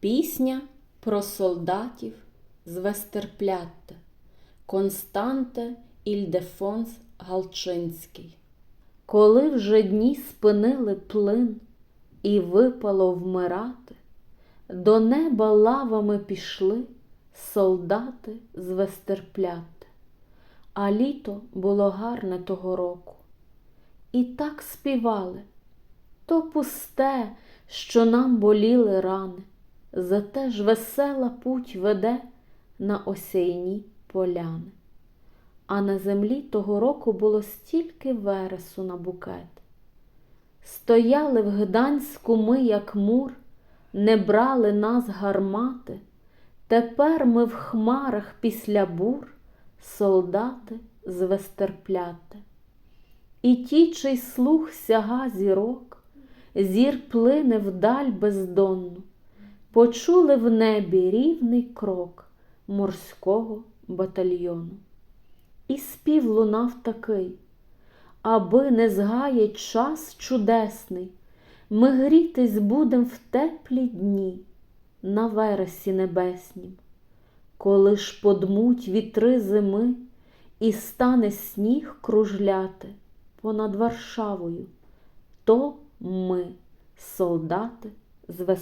Пісня про солдатів з Вестерплятта Константе Ільдефонс Галчинський. Коли вже дні спинили плин і випало вмирати, до неба лавами пішли солдати з Вестерплятта. А літо було гарне того року. І так співали то пусте, що нам боліли рани, зате ж весела путь веде на осяйні поляни. А на землі того року було стільки вересу на букет. Стояли в Гданську ми, як мур, не брали нас гармати. Тепер ми в хмарах після бур, солдати з Вестерпляти. І ті, чий слух сяга зірок, зір плине вдаль бездонну, почули в небі рівний крок морського батальйону. І спів лунав такий, аби не згаять час чудесний, ми грітись будем в теплі дні на вересі небеснім, коли ж подмуть вітри зими і стане сніг кружляти понад Варшавою, то ми, солдати з.